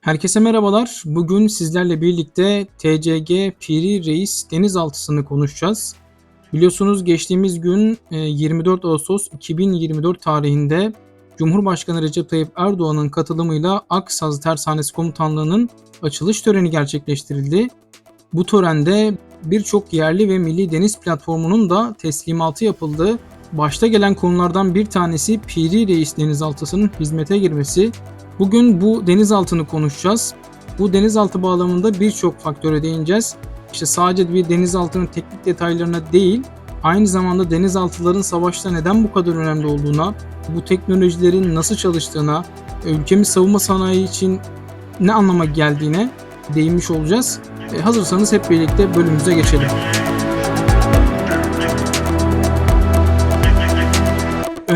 Herkese merhabalar. Bugün sizlerle birlikte TCG Piri Reis denizaltısını konuşacağız. Biliyorsunuz geçtiğimiz gün e, 24 Ağustos 2024 tarihinde Cumhurbaşkanı Recep Tayyip Erdoğan'ın katılımıyla Aksaz Tersanesi Komutanlığı'nın açılış töreni gerçekleştirildi. Bu törende birçok yerli ve milli deniz platformunun da teslimatı yapıldı. Başta gelen konulardan bir tanesi Piri Reis denizaltısının hizmete girmesi. Bugün bu denizaltını konuşacağız. Bu denizaltı bağlamında birçok faktöre değineceğiz. İşte sadece bir denizaltının teknik detaylarına değil, aynı zamanda denizaltıların savaşta neden bu kadar önemli olduğuna, bu teknolojilerin nasıl çalıştığına, ülkemiz savunma sanayi için ne anlama geldiğine değinmiş olacağız. E, hazırsanız hep birlikte bölümümüze geçelim.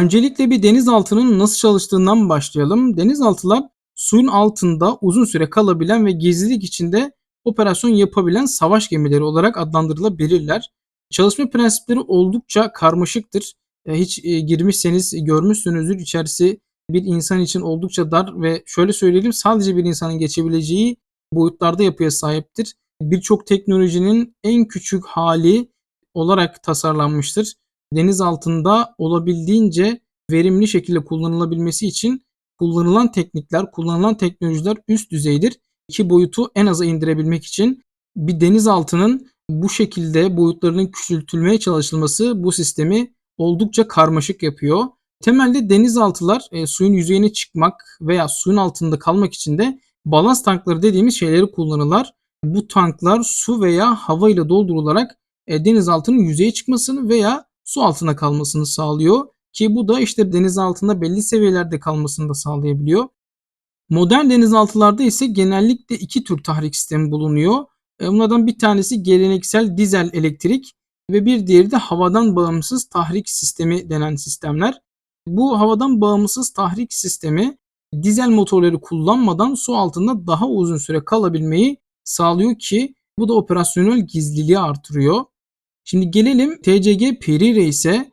Öncelikle bir denizaltının nasıl çalıştığından başlayalım. Denizaltılar suyun altında uzun süre kalabilen ve gizlilik içinde operasyon yapabilen savaş gemileri olarak adlandırılabilirler. Çalışma prensipleri oldukça karmaşıktır. E, hiç e, girmişseniz görmüşsünüzdür. İçerisi bir insan için oldukça dar ve şöyle söyleyelim sadece bir insanın geçebileceği boyutlarda yapıya sahiptir. Birçok teknolojinin en küçük hali olarak tasarlanmıştır deniz altında olabildiğince verimli şekilde kullanılabilmesi için kullanılan teknikler, kullanılan teknolojiler üst düzeydir. İki boyutu en aza indirebilmek için bir denizaltının bu şekilde boyutlarının küçültülmeye çalışılması bu sistemi oldukça karmaşık yapıyor. Temelde denizaltılar e, suyun yüzeyine çıkmak veya suyun altında kalmak için de balans tankları dediğimiz şeyleri kullanırlar. Bu tanklar su veya hava ile doldurularak e, denizaltının yüzeye çıkmasını veya su altında kalmasını sağlıyor ki bu da işte deniz altında belli seviyelerde kalmasını da sağlayabiliyor. Modern denizaltılarda ise genellikle iki tür tahrik sistemi bulunuyor. E, bunlardan bir tanesi geleneksel dizel elektrik ve bir diğeri de havadan bağımsız tahrik sistemi denen sistemler. Bu havadan bağımsız tahrik sistemi dizel motorları kullanmadan su altında daha uzun süre kalabilmeyi sağlıyor ki bu da operasyonel gizliliği artırıyor. Şimdi gelelim TCG Piri Reis'e.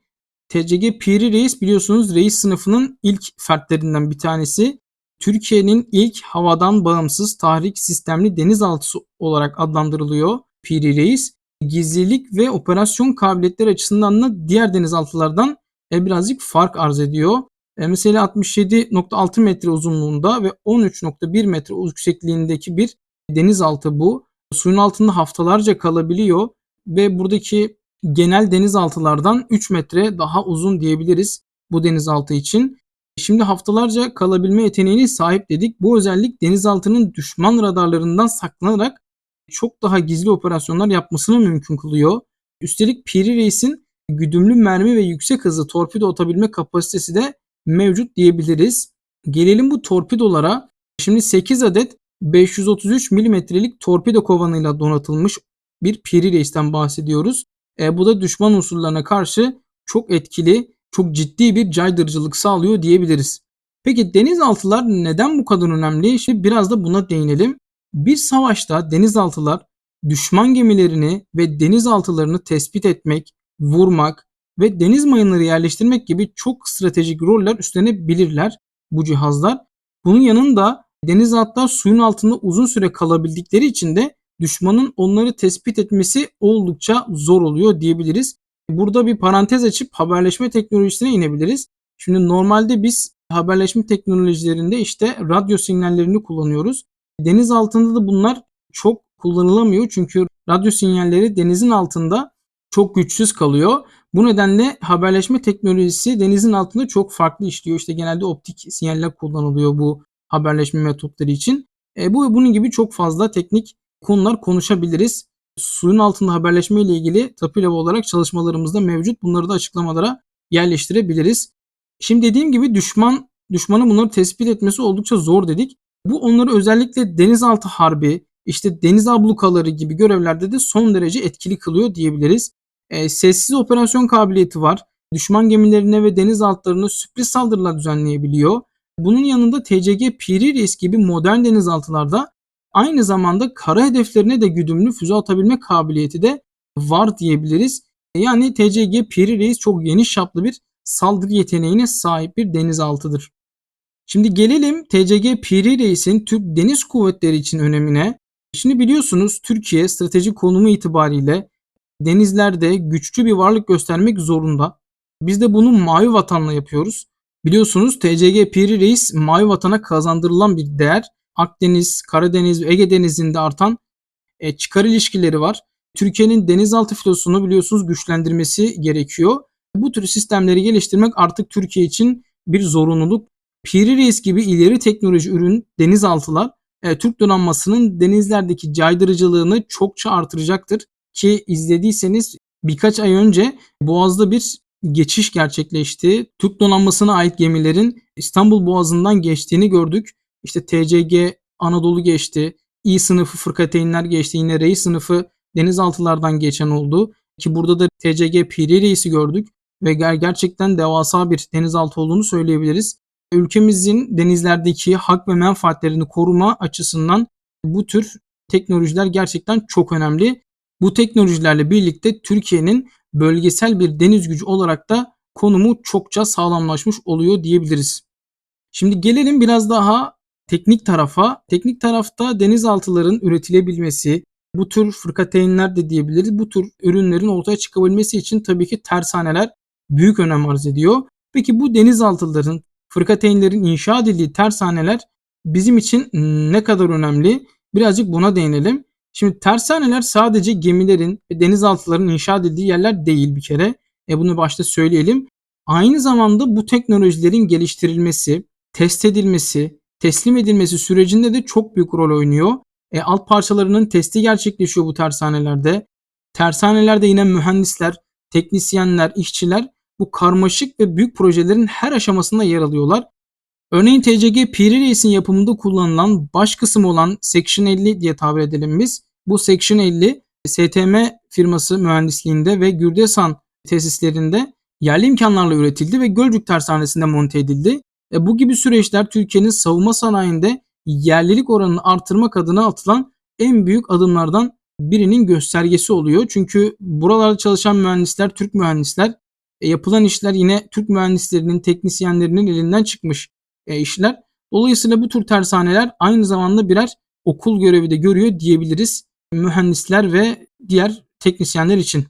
TCG Piri Reis biliyorsunuz reis sınıfının ilk fertlerinden bir tanesi. Türkiye'nin ilk havadan bağımsız tahrik sistemli denizaltısı olarak adlandırılıyor Piri Reis. Gizlilik ve operasyon kabiliyetleri açısından da diğer denizaltılardan e, birazcık fark arz ediyor. E, mesela 67.6 metre uzunluğunda ve 13.1 metre yüksekliğindeki bir denizaltı bu. Suyun altında haftalarca kalabiliyor ve buradaki genel denizaltılardan 3 metre daha uzun diyebiliriz bu denizaltı için. Şimdi haftalarca kalabilme yeteneğine sahip dedik. Bu özellik denizaltının düşman radarlarından saklanarak çok daha gizli operasyonlar yapmasını mümkün kılıyor. Üstelik Piri Reis'in güdümlü mermi ve yüksek hızlı torpido atabilme kapasitesi de mevcut diyebiliriz. Gelelim bu torpidolara. Şimdi 8 adet 533 milimetrelik torpido kovanıyla donatılmış bir Piri Reis'ten bahsediyoruz. E, bu da düşman unsurlarına karşı çok etkili, çok ciddi bir caydırıcılık sağlıyor diyebiliriz. Peki denizaltılar neden bu kadar önemli? Şimdi biraz da buna değinelim. Bir savaşta denizaltılar düşman gemilerini ve denizaltılarını tespit etmek, vurmak ve deniz mayınları yerleştirmek gibi çok stratejik roller üstlenebilirler bu cihazlar. Bunun yanında denizaltılar suyun altında uzun süre kalabildikleri için de düşmanın onları tespit etmesi oldukça zor oluyor diyebiliriz. Burada bir parantez açıp haberleşme teknolojisine inebiliriz. Şimdi normalde biz haberleşme teknolojilerinde işte radyo sinyallerini kullanıyoruz. Deniz altında da bunlar çok kullanılamıyor çünkü radyo sinyalleri denizin altında çok güçsüz kalıyor. Bu nedenle haberleşme teknolojisi denizin altında çok farklı işliyor. İşte genelde optik sinyaller kullanılıyor bu haberleşme metotları için. E, bu bunun gibi çok fazla teknik konular konuşabiliriz. Suyun altında haberleşme ile ilgili Tapilava olarak çalışmalarımızda mevcut. Bunları da açıklamalara yerleştirebiliriz. Şimdi dediğim gibi düşman düşmanın bunları tespit etmesi oldukça zor dedik. Bu onları özellikle denizaltı harbi, işte deniz ablukaları gibi görevlerde de son derece etkili kılıyor diyebiliriz. E, sessiz operasyon kabiliyeti var. Düşman gemilerine ve denizaltılarına sürpriz saldırılar düzenleyebiliyor. Bunun yanında TCG Piri Reis gibi modern denizaltılarda Aynı zamanda kara hedeflerine de güdümlü füze atabilme kabiliyeti de var diyebiliriz. Yani TCG Piri Reis çok geniş çaplı bir saldırı yeteneğine sahip bir denizaltıdır. Şimdi gelelim TCG Piri Reis'in Türk Deniz Kuvvetleri için önemine. Şimdi biliyorsunuz Türkiye stratejik konumu itibariyle denizlerde güçlü bir varlık göstermek zorunda. Biz de bunu Mavi Vatan'la yapıyoruz. Biliyorsunuz TCG Piri Reis Mavi Vatan'a kazandırılan bir değer. Akdeniz, Karadeniz ve Ege Denizi'nde artan e, çıkar ilişkileri var. Türkiye'nin denizaltı filosunu biliyorsunuz güçlendirmesi gerekiyor. Bu tür sistemleri geliştirmek artık Türkiye için bir zorunluluk. Piri Reis gibi ileri teknoloji ürün denizaltılar e, Türk donanmasının denizlerdeki caydırıcılığını çokça artıracaktır. Ki izlediyseniz birkaç ay önce Boğaz'da bir geçiş gerçekleşti. Türk donanmasına ait gemilerin İstanbul Boğazı'ndan geçtiğini gördük. İşte TCG Anadolu geçti. İ sınıfı fırkateynler geçti. Yine reis sınıfı denizaltılardan geçen oldu. Ki burada da TCG Piri Reis'i gördük. Ve gerçekten devasa bir denizaltı olduğunu söyleyebiliriz. Ülkemizin denizlerdeki hak ve menfaatlerini koruma açısından bu tür teknolojiler gerçekten çok önemli. Bu teknolojilerle birlikte Türkiye'nin bölgesel bir deniz gücü olarak da konumu çokça sağlamlaşmış oluyor diyebiliriz. Şimdi gelelim biraz daha teknik tarafa. Teknik tarafta denizaltıların üretilebilmesi, bu tür fırkateynler de diyebiliriz. Bu tür ürünlerin ortaya çıkabilmesi için tabii ki tersaneler büyük önem arz ediyor. Peki bu denizaltıların, fırkateynlerin inşa edildiği tersaneler bizim için ne kadar önemli? Birazcık buna değinelim. Şimdi tersaneler sadece gemilerin ve denizaltıların inşa edildiği yerler değil bir kere. E bunu başta söyleyelim. Aynı zamanda bu teknolojilerin geliştirilmesi, test edilmesi, teslim edilmesi sürecinde de çok büyük rol oynuyor. E, alt parçalarının testi gerçekleşiyor bu tersanelerde. Tersanelerde yine mühendisler, teknisyenler, işçiler bu karmaşık ve büyük projelerin her aşamasında yer alıyorlar. Örneğin TCG Piri Reis'in yapımında kullanılan baş kısım olan Section 50 diye tabir edelim biz. Bu Section 50 STM firması mühendisliğinde ve Gürdesan tesislerinde yerli imkanlarla üretildi ve Gölcük Tersanesi'nde monte edildi. E, bu gibi süreçler Türkiye'nin savunma sanayinde yerlilik oranını artırmak adına atılan en büyük adımlardan birinin göstergesi oluyor. Çünkü buralarda çalışan mühendisler Türk mühendisler. E, yapılan işler yine Türk mühendislerinin, teknisyenlerinin elinden çıkmış e, işler. Dolayısıyla bu tür tersaneler aynı zamanda birer okul görevi de görüyor diyebiliriz mühendisler ve diğer teknisyenler için.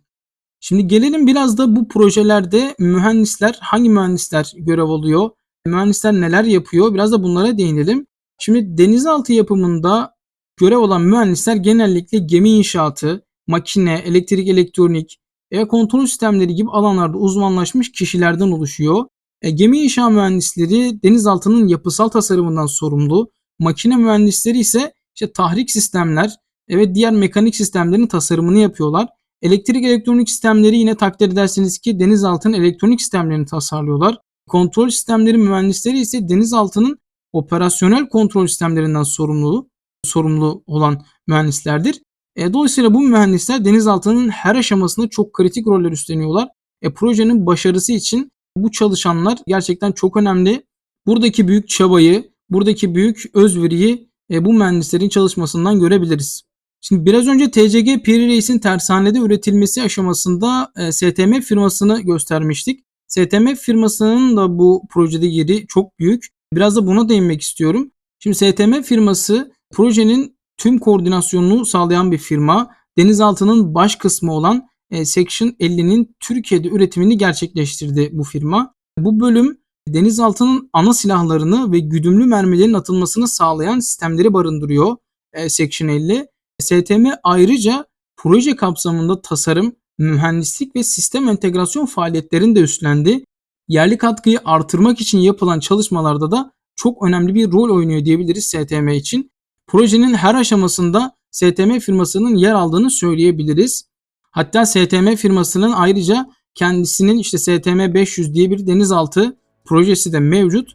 Şimdi gelelim biraz da bu projelerde mühendisler hangi mühendisler görev alıyor? Mühendisler neler yapıyor? Biraz da bunlara değinelim. Şimdi denizaltı yapımında görev olan mühendisler genellikle gemi inşaatı, makine, elektrik, elektronik, ve kontrol sistemleri gibi alanlarda uzmanlaşmış kişilerden oluşuyor. E, gemi inşa mühendisleri denizaltının yapısal tasarımından sorumlu. Makine mühendisleri ise işte tahrik sistemler ve diğer mekanik sistemlerin tasarımını yapıyorlar. Elektrik elektronik sistemleri yine takdir edersiniz ki denizaltının elektronik sistemlerini tasarlıyorlar. Kontrol sistemleri mühendisleri ise denizaltının operasyonel kontrol sistemlerinden sorumlu sorumlu olan mühendislerdir. E, dolayısıyla bu mühendisler denizaltının her aşamasında çok kritik roller üstleniyorlar. E, projenin başarısı için bu çalışanlar gerçekten çok önemli. Buradaki büyük çabayı, buradaki büyük özveriyi e, bu mühendislerin çalışmasından görebiliriz. Şimdi biraz önce TCG Piri Reis'in tersanede üretilmesi aşamasında e, STM firmasını göstermiştik. STM firmasının da bu projede yeri çok büyük. Biraz da buna değinmek istiyorum. Şimdi STM firması projenin tüm koordinasyonunu sağlayan bir firma. Denizaltının baş kısmı olan e, Section 50'nin Türkiye'de üretimini gerçekleştirdi bu firma. Bu bölüm denizaltının ana silahlarını ve güdümlü mermilerin atılmasını sağlayan sistemleri barındırıyor e, Section 50. STM ayrıca proje kapsamında tasarım, mühendislik ve sistem entegrasyon faaliyetlerini de üstlendi. Yerli katkıyı artırmak için yapılan çalışmalarda da çok önemli bir rol oynuyor diyebiliriz STM için. Projenin her aşamasında STM firmasının yer aldığını söyleyebiliriz. Hatta STM firmasının ayrıca kendisinin işte STM 500 diye bir denizaltı projesi de mevcut.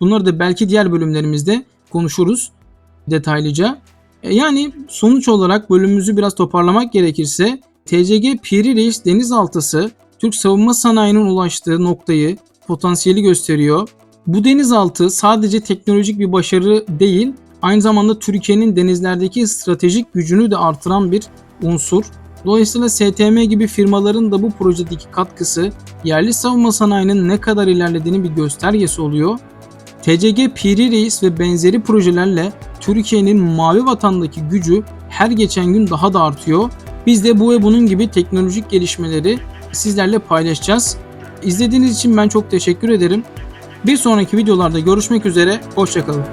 Bunları da belki diğer bölümlerimizde konuşuruz detaylıca. E, yani sonuç olarak bölümümüzü biraz toparlamak gerekirse TCG Piri Reis denizaltısı Türk savunma sanayinin ulaştığı noktayı, potansiyeli gösteriyor. Bu denizaltı sadece teknolojik bir başarı değil, aynı zamanda Türkiye'nin denizlerdeki stratejik gücünü de artıran bir unsur. Dolayısıyla STM gibi firmaların da bu projedeki katkısı yerli savunma sanayinin ne kadar ilerlediğini bir göstergesi oluyor. TCG Piri Reis ve benzeri projelerle Türkiye'nin mavi vatandaki gücü her geçen gün daha da artıyor. Biz de bu ve bunun gibi teknolojik gelişmeleri sizlerle paylaşacağız. İzlediğiniz için ben çok teşekkür ederim. Bir sonraki videolarda görüşmek üzere, hoşçakalın.